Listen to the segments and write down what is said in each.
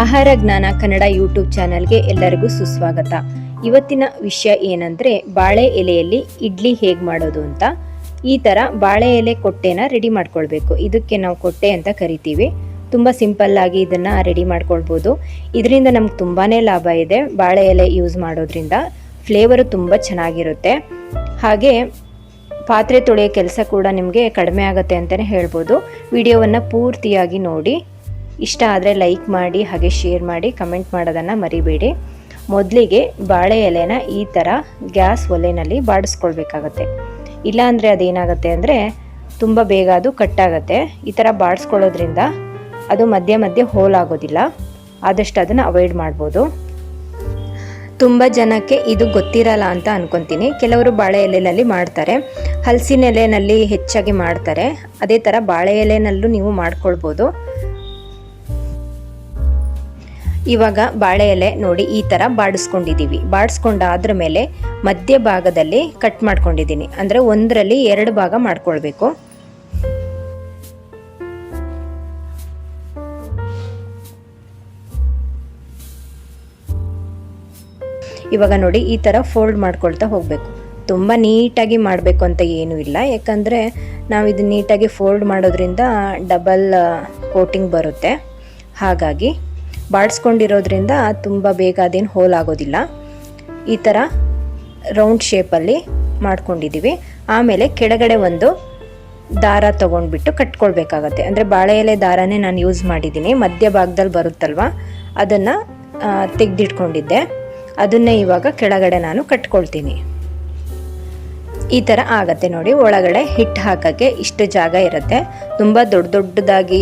ಆಹಾರ ಜ್ಞಾನ ಕನ್ನಡ ಯೂಟ್ಯೂಬ್ ಚಾನಲ್ಗೆ ಎಲ್ಲರಿಗೂ ಸುಸ್ವಾಗತ. ಇವತ್ತಿನ ವಿಷಯ ಏನಂದ್ರೆ ಬಾಳೆ ಎಲೆಯಲ್ಲಿ ಇಡ್ಲಿ ಹೇಗೆ ಮಾಡೋದು ಅಂತ. ಈ ಥರ ಬಾಳೆ ಎಲೆ ಕೊಟ್ಟೆನ ರೆಡಿ ಮಾಡ್ಕೊಳ್ಬೇಕು. ಇದಕ್ಕೆ ನಾವು ಕೊಟ್ಟೆ ಅಂತ ಕರಿತೀವಿ. ತುಂಬ ಆಗಿ ಇದನ್ನು ರೆಡಿ ಮಾಡ್ಕೊಳ್ಬೋದು. ಇದರಿಂದ ನಮ್ಗೆ ತುಂಬಾ ಲಾಭ ಇದೆ ಬಾಳೆ ಎಲೆ ಯೂಸ್ ಮಾಡೋದ್ರಿಂದ. ಫ್ಲೇವರು ತುಂಬ ಚೆನ್ನಾಗಿರುತ್ತೆ. ಹಾಗೆ ಪಾತ್ರೆ ತೊಳೆಯೋ ಕೆಲಸ ಕೂಡ ನಿಮಗೆ ಕಡಿಮೆ ಆಗುತ್ತೆ ಅಂತಲೇ ಹೇಳ್ಬೋದು. ವಿಡಿಯೋವನ್ನು ಪೂರ್ತಿಯಾಗಿ ನೋಡಿ. ಇಷ್ಟ ಆದರೆ ಲೈಕ್ ಮಾಡಿ, ಹಾಗೆ ಶೇರ್ ಮಾಡಿ ಕಮೆಂಟ್ ಮಾಡೋದನ್ನು ಮರಿಬೇಡಿ. ಮೊದಲಿಗೆ ಬಾಳೆ ಎಲೆನ ಈ ಥರ ಗ್ಯಾಸ್ ಒಲೆಯಲ್ಲಿ ಬಾಡಿಸ್ಕೊಳ್ಬೇಕಾಗತ್ತೆ. ಇಲ್ಲಾಂದರೆ ಅದೇನಾಗುತ್ತೆ ಅಂದರೆ ತುಂಬ ಬೇಗ ಅದು ಕಟ್ಟಾಗತ್ತೆ. ಈ ಥರ ಬಾಡಿಸ್ಕೊಳ್ಳೋದ್ರಿಂದ ಅದು ಮಧ್ಯೆ ಮಧ್ಯೆ ಹೋಲ್ ಆಗೋದಿಲ್ಲ ಆದಷ್ಟು ಅದನ್ನು ಅವಾಯ್ಡ್ ಮಾಡ್ಬೋದು. ತುಂಬ ಜನಕ್ಕೆ ಇದು ಗೊತ್ತಿರಲ್ಲ ಅಂತ ಅನ್ಕೊಂತೀನಿ. ಕೆಲವರು ಬಾಳೆ ಎಲೆನಲ್ಲಿ ಮಾಡ್ತಾರೆ. ಹಲಸಿನ ಎಲೆಯಲ್ಲಿ ಹೆಚ್ಚಾಗಿ ಮಾಡ್ತಾರೆ. ಅದೇ ಥರ ಬಾಳೆ ಎಲೆನಲ್ಲೂ ನೀವು ಮಾಡ್ಕೊಳ್ಬೋದು. ಇವಾಗ ಬಾಳೆ ಎಲೆ ನೋಡಿ ಈ ಥರ ಬಾಡಿಸ್ಕೊಂಡಿದ್ದೀವಿ ಬಾಡಿಸ್ಕೊಂಡಾದ್ರ ಮೇಲೆ ಮಧ್ಯ ಭಾಗದಲ್ಲಿ ಕಟ್ ಮಾಡ್ಕೊಂಡಿದ್ದೀನಿ ಅಂದರೆ ಒಂದರಲ್ಲಿ ಎರಡು ಭಾಗ ಮಾಡ್ಕೊಳ್ಬೇಕು. ಇವಾಗ ನೋಡಿ ಈ ಥರ ಫೋಲ್ಡ್ ಮಾಡ್ಕೊಳ್ತಾ ಹೋಗಬೇಕು. ತುಂಬ ನೀಟಾಗಿ ಮಾಡಬೇಕು ಅಂತ ಏನೂ ಇಲ್ಲ. ಯಾಕಂದರೆ ನಾವು ಇದು ನೀಟಾಗಿ ಫೋಲ್ಡ್ ಮಾಡೋದ್ರಿಂದ ಡಬಲ್ ಕೋಟಿಂಗ್ ಬರುತ್ತೆ. ಹಾಗಾಗಿ ಬಾಡಿಸ್ಕೊಂಡಿರೋದ್ರಿಂದ ತುಂಬ ಬೇಗ ಅದೇನು ಹೋಲ್ ಆಗೋದಿಲ್ಲ. ಈ ಥರ ರೌಂಡ್ ಶೇಪಲ್ಲಿ ಮಾಡ್ಕೊಂಡಿದ್ದೀವಿ ಆಮೇಲೆ ಕೆಳಗಡೆ ಒಂದು ದಾರ ತೊಗೊಂಡ್ಬಿಟ್ಟು ಕಟ್ಕೊಳ್ಬೇಕಾಗತ್ತೆ. ಅಂದರೆ ಬಾಳೆ ಎಲೆ ದಾರನೇ ನಾನು ಯೂಸ್ ಮಾಡಿದ್ದೀನಿ ಮಧ್ಯ ಭಾಗದಲ್ಲಿ ಬರುತ್ತಲ್ವ? ಅದನ್ನು ತೆಗೆದಿಟ್ಕೊಂಡಿದ್ದೆ. ಅದನ್ನೇ ಇವಾಗ ಕೆಳಗಡೆ ನಾನು ಕಟ್ಕೊಳ್ತೀನಿ. ಈ ಥರ ಆಗತ್ತೆ ನೋಡಿ. ಒಳಗಡೆ ಹಿಟ್ಟು ಹಾಕೋಕ್ಕೆ ಇಷ್ಟು ಜಾಗ ಇರುತ್ತೆ. ತುಂಬ ದೊಡ್ಡ ದೊಡ್ಡದಾಗಿ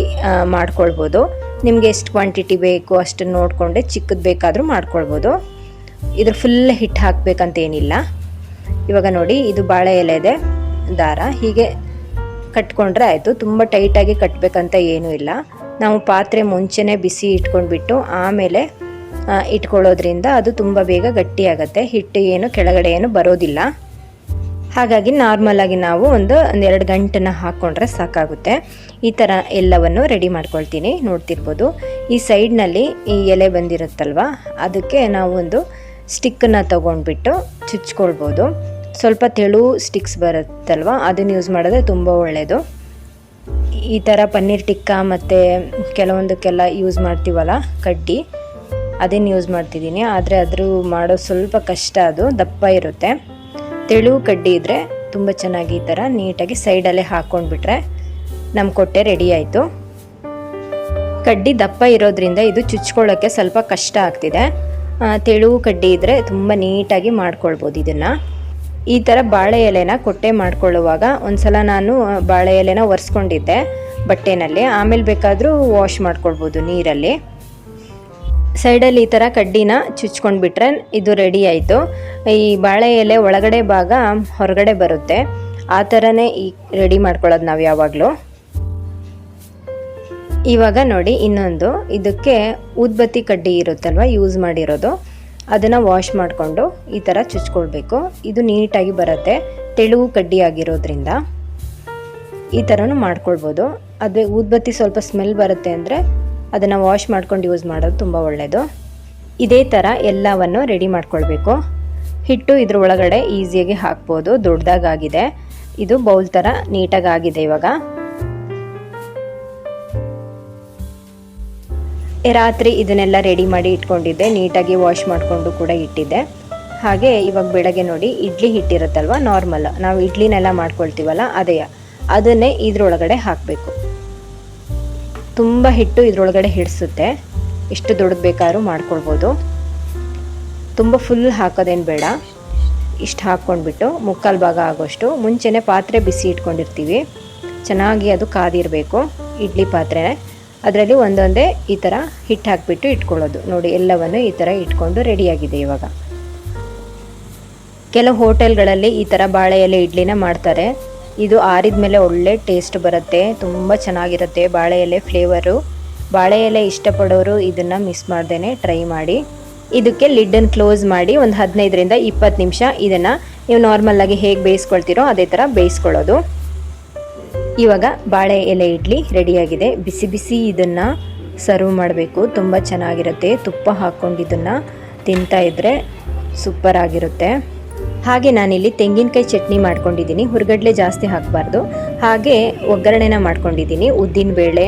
ಮಾಡ್ಕೊಳ್ಬೋದು. ನಿಮಗೆ ಎಷ್ಟು ಕ್ವಾಂಟಿಟಿ ಬೇಕು ಅಷ್ಟನ್ನು ನೋಡಿಕೊಂಡೆ ಚಿಕ್ಕದು ಬೇಕಾದರೂ ಮಾಡ್ಕೊಳ್ಬೋದು. ಇದ್ರ ಫುಲ್ ಹಿಟ್ಟು ಹಾಕಬೇಕಂತ ಏನಿಲ್ಲ. ಇವಾಗ ನೋಡಿ, ಇದು ಬಾಳೆ ಎಲೆ ಇದೆ, ದಾರ. ಹೀಗೆ ಕಟ್ಕೊಂಡ್ರೆ ಆಯಿತು. ತುಂಬ ಟೈಟಾಗಿ ಕಟ್ಟಬೇಕಂತ ಏನೂ ಇಲ್ಲ. ನಾವು ಪಾತ್ರೆ ಮುಂಚೆನೇ ಬಿಸಿ ಇಟ್ಕೊಂಡ್ಬಿಟ್ಟು ಆಮೇಲೆ ಇಟ್ಕೊಳ್ಳೋದ್ರಿಂದ ಅದು ತುಂಬ ಬೇಗ ಗಟ್ಟಿಯಾಗತ್ತೆ. ಹಿಟ್ಟು ಏನು, ಕೆಳಗಡೆ ಏನು ಬರೋದಿಲ್ಲ. ಹಾಗಾಗಿ ನಾರ್ಮಲಾಗಿ ನಾವು ಒಂದು ಒಂದೆರಡು ಗಂಟೆನ ಹಾಕ್ಕೊಂಡ್ರೆ ಸಾಕಾಗುತ್ತೆ. ಈ ಥರ ಎಲ್ಲವನ್ನು ರೆಡಿ ಮಾಡ್ಕೊಳ್ತೀನಿ. ನೋಡ್ತಿರ್ಬೋದು. ಈ ಸೈಡ್ನಲ್ಲಿ ಈ ಎಲೆ ಬಂದಿರುತ್ತಲ್ವ? ಅದಕ್ಕೆ ನಾವು ಒಂದು ಸ್ಟಿಕ್ಕನ್ನು ತೊಗೊಂಡ್ಬಿಟ್ಟು ಚುಚ್ಕೊಳ್ಬೋದು. ಸ್ವಲ್ಪ ತೆಳು ಸ್ಟಿಕ್ಸ್ ಬರುತ್ತಲ್ವ? ಅದನ್ನು ಯೂಸ್ ಮಾಡಿದ್ರೆ ತುಂಬ ಒಳ್ಳೆಯದು ಈ ಥರ ಪನ್ನೀರ್ ಟಿಕ್ಕ ಮತ್ತು ಕೆಲವೊಂದಕ್ಕೆಲ್ಲ ಯೂಸ್ ಮಾಡ್ತೀವಲ್ಲ? ಕಡ್ಡಿ. ಅದನ್ನು ಯೂಸ್ ಮಾಡ್ತಿದ್ದೀನಿ. ಆದರೆ ಅದ್ರ ಮಾಡೋ ಸ್ವಲ್ಪ ಕಷ್ಟ ಅದು. ದಪ್ಪ ಇರುತ್ತೆ. ತೆಳು ಕಡ್ಡಿ ಇದ್ದರೆ ತುಂಬ ಚೆನ್ನಾಗಿ ಈ ಥರ ನೀಟಾಗಿ ಸೈಡಲ್ಲೇ ಹಾಕ್ಕೊಂಡ್ಬಿಟ್ರೆ ನಮ್ಮ ಕೊಟ್ಟೆ ರೆಡಿ ಆಯಿತು. ಕಡ್ಡಿ ದಪ್ಪ ಇರೋದ್ರಿಂದ ಇದು ಚುಚ್ಕೊಳ್ಳೋಕ್ಕೆ ಸ್ವಲ್ಪ ಕಷ್ಟ ಆಗ್ತಿದೆ. ತೆಳು ಕಡ್ಡಿ ಇದ್ದರೆ ತುಂಬ ನೀಟಾಗಿ ಮಾಡ್ಕೊಳ್ಬೋದು ಇದನ್ನು. ಈ ಥರ ಬಾಳೆ ಎಲೆನ ಕೊಟ್ಟೆ ಮಾಡ್ಕೊಳ್ಳುವಾಗ ಒಂದ್ಸಲ ನಾನು ಬಾಳೆ ಎಲೆನ ಒರೆಸ್ಕೊಂಡಿದ್ದೆ ಬಟ್ಟೆನಲ್ಲಿ. ಆಮೇಲೆ ಬೇಕಾದರೂ ವಾಶ್ ಮಾಡ್ಕೊಳ್ಬೋದು ನೀರಲ್ಲಿ. ಸೈಡಲ್ಲಿ ಈ ಥರ ಕಡ್ಡಿನ ಚುಚ್ಕೊಂಡ್ಬಿಟ್ರೆ ಇದು ರೆಡಿ ಆಯಿತು. ಈ ಬಾಳೆ ಎಲೆ ಒಳಗಡೆ ಭಾಗ ಹೊರಗಡೆ ಬರುತ್ತೆ. ಆ ಥರನೇ ಈ ರೆಡಿ ಮಾಡ್ಕೊಳ್ಳೋದು ನಾವು ಯಾವಾಗಲೂ. ಇವಾಗ ನೋಡಿ ಇನ್ನೊಂದು. ಇದಕ್ಕೆ ಊದ್ಬತ್ತಿ ಕಡ್ಡಿ ಇರುತ್ತಲ್ವ ಯೂಸ್ ಮಾಡಿರೋದು. ಅದನ್ನು ವಾಶ್ ಮಾಡಿಕೊಂಡು ಈ ಥರ ಚುಚ್ಕೊಳ್ಬೇಕು. ಇದು ನೀಟಾಗಿ ಬರುತ್ತೆ. ತೆಳುವು ಕಡ್ಡಿ ಆಗಿರೋದ್ರಿಂದ. ಈ ಥರನೂ ಮಾಡ್ಕೊಳ್ಬೋದು. ಅದೇ ಊದ್ಬತ್ತಿ ಸ್ವಲ್ಪ ಸ್ಮೆಲ್ ಬರುತ್ತೆ ಅಂದರೆ ಅದನ್ನು ವಾಶ್ ಮಾಡ್ಕೊಂಡು ಯೂಸ್ ಮಾಡೋದು ತುಂಬ ಒಳ್ಳೆಯದು ಇದೇ ಥರ ಎಲ್ಲವನ್ನು ರೆಡಿ ಮಾಡ್ಕೊಳ್ಬೇಕು. ಹಿಟ್ಟು ಇದ್ರ ಒಳಗಡೆ ಈಸಿಯಾಗಿ ಹಾಕ್ಬೋದು. ದೊಡ್ಡದಾಗಿದೆ ಇದು ಬೌಲ್ ಥರ ನೀಟಾಗಿ ಆಗಿದೆ ಇವಾಗ. ರಾತ್ರಿ ಇದನ್ನೆಲ್ಲ ರೆಡಿ ಮಾಡಿ ಇಟ್ಕೊಂಡಿದ್ದೆ. ನೀಟಾಗಿ ವಾಶ್ ಮಾಡಿಕೊಂಡು ಕೂಡ ಇಟ್ಟಿದ್ದೆ. ಹಾಗೆ ಇವಾಗ ಬೆಳಗ್ಗೆ ನೋಡಿ ಇಡ್ಲಿ ಹಿಟ್ಟಿರುತ್ತಲ್ವ? ನಾರ್ಮಲ್ ನಾವು ಇಡ್ಲಿನೆಲ್ಲ ಮಾಡ್ಕೊಳ್ತೀವಲ್ಲ, ಅದೇ. ಅದನ್ನೇ ಇದ್ರೊಳಗಡೆ ಹಾಕಬೇಕು. ತುಂಬ ಹಿಟ್ಟು ಇದರೊಳಗಡೆ ಹಿಡಿಸುತ್ತೆ. ಎಷ್ಟು ದೊಡ್ಡದು ಬೇಕಾದ್ರೂ ಮಾಡ್ಕೊಳ್ಬೋದು. ತುಂಬ ಫುಲ್ ಹಾಕೋದೇನು ಬೇಡ. ಇಷ್ಟು ಹಾಕ್ಕೊಂಡ್ಬಿಟ್ಟು ಮುಕ್ಕಾಲು ಭಾಗ ಆಗೋಷ್ಟು ಮುಂಚೆನೇ ಪಾತ್ರೆ ಬಿಸಿ ಇಟ್ಕೊಂಡಿರ್ತೀವಿ. ಚೆನ್ನಾಗಿ ಅದು ಕಾದಿರಬೇಕು, ಇಡ್ಲಿ ಪಾತ್ರೆ. ಅದರಲ್ಲಿ ಒಂದೊಂದೇ ಈ ಥರ ಹಿಟ್ಟು ಹಾಕಿಬಿಟ್ಟು ಇಟ್ಕೊಳ್ಳೋದು. ನೋಡಿ, ಎಲ್ಲವನ್ನು ಈ ಥರ ಇಟ್ಕೊಂಡು ರೆಡಿಯಾಗಿದೆ ಇವಾಗ. ಕೆಲವು ಹೋಟೆಲ್ಗಳಲ್ಲಿ ಈ ಥರ ಬಾಳೆ ಎಲೆ ಇಡ್ಲಿನ ಮಾಡ್ತಾರೆ. ಇದು ಆರಿದ ಮೇಲೆ ಒಳ್ಳೆ ಟೇಸ್ಟ್ ಬರುತ್ತೆ, ತುಂಬ ಚೆನ್ನಾಗಿರುತ್ತೆ ಬಾಳೆ ಎಲೆ ಫ್ಲೇವರು ಬಾಳೆ ಎಲೆ ಇಷ್ಟಪಡೋರು ಇದನ್ನು ಮಿಸ್ ಮಾಡ್ದೇ ಟ್ರೈ ಮಾಡಿ. ಇದಕ್ಕೆ ಲಿಡ್ಡನ್ನು ಕ್ಲೋಸ್ ಮಾಡಿ ಒಂದು ಹದಿನೈದರಿಂದ ಇಪ್ಪತ್ತು ನಿಮಿಷ ಇದನ್ನು ನೀವು ನಾರ್ಮಲ್ಲಾಗಿ ಹೇಗೆ ಬೇಯಿಸ್ಕೊಳ್ತೀರೋ ಅದೇ ಥರ ಬೇಯಿಸ್ಕೊಳ್ಳೋದು. ಇವಾಗ ಬಾಳೆ ಎಲೆ ಇಡ್ಲಿ ರೆಡಿಯಾಗಿದೆ. ಬಿಸಿ ಬಿಸಿ ಇದನ್ನು ಸರ್ವ್ ಮಾಡಬೇಕು. ತುಂಬ ಚೆನ್ನಾಗಿರುತ್ತೆ. ತುಪ್ಪ ಹಾಕ್ಕೊಂಡು ಇದನ್ನು ತಿಂತಾ ಇದ್ದರೆ ಸೂಪರ್ ಆಗಿರುತ್ತೆ. ಹಾಗೆ ನಾನಿಲ್ಲಿ ತೆಂಗಿನಕಾಯಿ ಚಟ್ನಿ ಮಾಡ್ಕೊಂಡಿದ್ದೀನಿ. ಹುರ್ಗಡ್ಲೆ ಜಾಸ್ತಿ ಹಾಕಬಾರ್ದು. ಹಾಗೆ ಒಗ್ಗರಣೆನ ಮಾಡ್ಕೊಂಡಿದ್ದೀನಿ. ಉದ್ದಿನಬೇಳೆ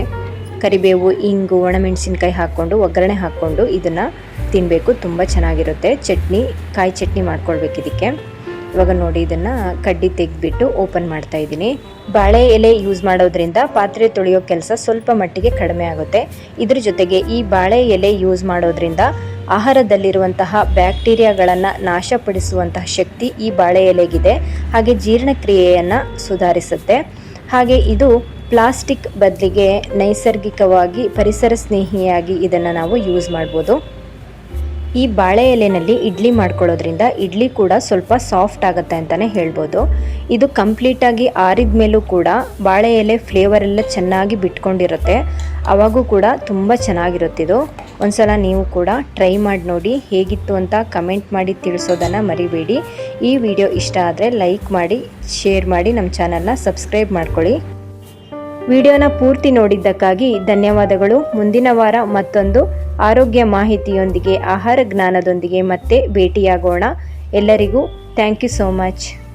ಕರಿಬೇವು, ಇಂಗು, ಒಣಮೆಣಸಿನ್ಕಾಯಿ ಹಾಕ್ಕೊಂಡು ಒಗ್ಗರಣೆ ಹಾಕ್ಕೊಂಡು ಇದನ್ನು ತಿನ್ನಬೇಕು ತುಂಬ ಚೆನ್ನಾಗಿರುತ್ತೆ. ಚಟ್ನಿ, ಕಾಯಿ ಚಟ್ನಿ ಮಾಡ್ಕೊಳ್ಬೇಕು ಇದಕ್ಕೆ. ಇವಾಗ ನೋಡಿ ಇದನ್ನು ಕಡ್ಡಿ ತೆಗೆದ್ಬಿಟ್ಟು ಓಪನ್ ಮಾಡ್ತಾ ಇದ್ದೀನಿ. ಬಾಳೆ ಎಲೆ ಯೂಸ್ ಮಾಡೋದ್ರಿಂದ ಪಾತ್ರೆ ತೊಳೆಯೋ ಕೆಲಸ ಸ್ವಲ್ಪ ಮಟ್ಟಿಗೆ ಕಡಿಮೆ ಆಗುತ್ತೆ. ಇದ್ರ ಜೊತೆಗೆ ಈ ಬಾಳೆ ಎಲೆ ಯೂಸ್ ಮಾಡೋದ್ರಿಂದ ಆಹಾರದಲ್ಲಿರುವಂತಹ ಬ್ಯಾಕ್ಟೀರಿಯಾಗಳನ್ನು ನಾಶಪಡಿಸುವಂತಹ ಶಕ್ತಿ ಈ ಬಾಳೆ ಎಲೆಗಿದೆ. ಹಾಗೆ ಜೀರ್ಣಕ್ರಿಯೆಯನ್ನು ಸುಧಾರಿಸುತ್ತೆ. ಹಾಗೆ ಇದು ಪ್ಲಾಸ್ಟಿಕ್ ಬದಲಿಗೆ ನೈಸರ್ಗಿಕವಾಗಿ ಪರಿಸರ ಸ್ನೇಹಿಯಾಗಿ ಇದನ್ನು ನಾವು ಯೂಸ್ ಮಾಡ್ಬೋದು. ಈ ಬಾಳೆ ಎಲೆನಲ್ಲಿ ಇಡ್ಲಿ ಮಾಡ್ಕೊಳ್ಳೋದ್ರಿಂದ ಇಡ್ಲಿ ಕೂಡ ಸ್ವಲ್ಪ ಸಾಫ್ಟ್ ಆಗುತ್ತೆ ಅಂತಲೇ ಹೇಳ್ಬೋದು. ಇದು ಕಂಪ್ಲೀಟಾಗಿ ಆರಿದ ಮೇಲೂ ಕೂಡ ಬಾಳೆ ಎಲೆ ಫ್ಲೇವರ್ ಎಲ್ಲ ಚೆನ್ನಾಗಿ ಬಿಟ್ಕೊಂಡಿರುತ್ತೆ. ಅವಾಗೂ ಕೂಡ ತುಂಬ ಚೆನ್ನಾಗಿರುತ್ತೆ ಇದು. ಒಂದ್ಸಲ ನೀವು ಕೂಡ ಟ್ರೈ ಮಾಡಿ ನೋಡಿ ಹೇಗಿತ್ತು ಅಂತ ಕಮೆಂಟ್ ಮಾಡಿ ತಿಳಿಸೋದನ್ನು ಮರಿಬೇಡಿ. ಈ ವಿಡಿಯೋ ಇಷ್ಟ ಆದರೆ ಲೈಕ್ ಮಾಡಿ, ಶೇರ್ ಮಾಡಿ, ನಮ್ಮ ಚಾನಲ್ನ ಸಬ್ಸ್ಕ್ರೈಬ್ ಮಾಡ್ಕೊಳ್ಳಿ. ವಿಡಿಯೋನ ಪೂರ್ತಿ ನೋಡಿದ್ದಕ್ಕಾಗಿ ಧನ್ಯವಾದಗಳು. ಮುಂದಿನ ವಾರ ಮತ್ತೊಂದು ಆರೋಗ್ಯ ಮಾಹಿತಿಯೊಂದಿಗೆ ಆಹಾರ ಜ್ಞಾನದೊಂದಿಗೆ ಮತ್ತೆ ಭೇಟಿಯಾಗೋಣ. ಎಲ್ಲರಿಗೂ ಥ್ಯಾಂಕ್ ಯು ಸೋ ಮಚ್